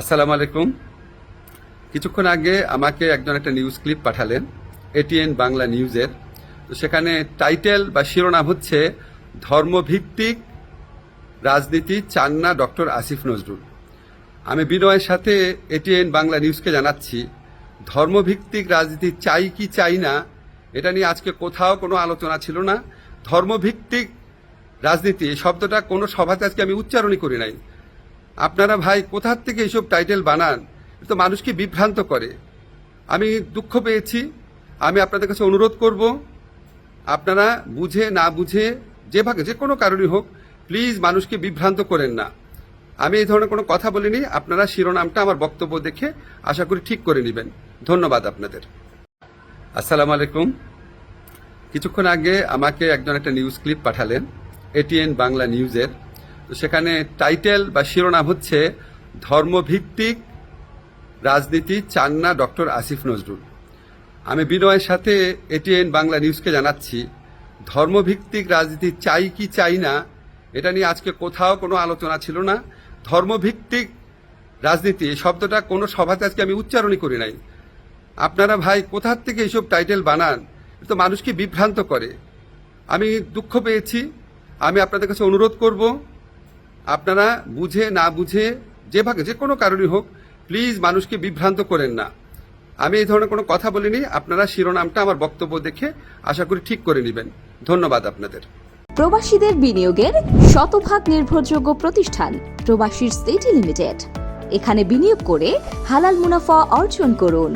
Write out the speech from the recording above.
আসসালামু আলাইকুম। কিছুক্ষণ আগে আমাকে একজন একটা নিউজ ক্লিপ পাঠালেন এটিএন বাংলা নিউজের তো সেখানে টাইটেল বা শিরোনাম হচ্ছে, ধর্মভিত্তিক রাজনীতি চান না ডক্টর আসিফ নজরুল। আমি বিনয়ের সাথে এটিএন বাংলা নিউজকে জানাচ্ছি, ধর্মভিত্তিক রাজনীতি চাই কি চাই না? এটা নিয়ে আজকে কোথাও কোনো আলোচনা ছিল না। ধর্মভিত্তিক রাজনীতি, এই শব্দটা কোনো সভাতে আজকে আমি উচ্চারণই করি নাই। আপনারা ভাই কোথার থেকে এইসব টাইটেল বানান? তো মানুষকে বিভ্রান্ত করে? আমি দুঃখ পেয়েছি। আমি আপনাদের কাছে অনুরোধ করব, আপনারা বুঝে না বুঝে যেভাবে যে কোনো কারণই হোক প্লিজ মানুষকে বিভ্রান্ত করেন না। আমি এই ধরনের কোনো কথা বলিনি, আপনারা শিরোনামটা আমার বক্তব্য দেখে আশা করি ঠিক করে নেবেন। ধন্যবাদ আপনাদের। আসসালামু আলাইকুম। কিছুক্ষণ আগে আমাকে একজন একটা নিউজ ক্লিপ পাঠালেন এটিএন বাংলা নিউজের তো সেখানে টাইটেল বা শিরোনাম হচ্ছে ধর্মভিত্তিক রাজনীতি চান না ডক্টর আসিফ নজরুল। আমি বিনয়ের সাথে এটিএন বাংলা নিউজকে জানাচ্ছি, ধর্মভিত্তিক রাজনীতি চাই কি চাই না, এটা নিয়ে আজকে কোথাও কোনো আলোচনা ছিল না। ধর্মভিত্তিক রাজনীতি শব্দটা কোনো সভাতে আজকে আমি উচ্চারণই করি নাই। আপনারা ভাই কোথার থেকে এইসব টাইটেল বানান তো মানুষকে বিভ্রান্ত করে? আমি দুঃখ পেয়েছি। আমি আপনাদের কাছে অনুরোধ করব আপনারা বুঝে, না বুঝে যেভাবে যে কোনো কারণই হোক প্লিজ মানুষকে বিভ্রান্ত করেন না। আমি এই ধরনের কোনো কথা বলিনি, আপনারা শিরোনামটা আমার বক্তব্য দেখে আশা করি ঠিক করে নেবেন। ধন্যবাদ আপনাদের। প্রবাসীদের বিনিয়োগের শতভাগ নির্ভরযোগ্য প্রতিষ্ঠান প্রবাসীর সিটি লিমিটেড। এখানে বিনিয়োগ করে হালাল মুনাফা অর্জন করুন।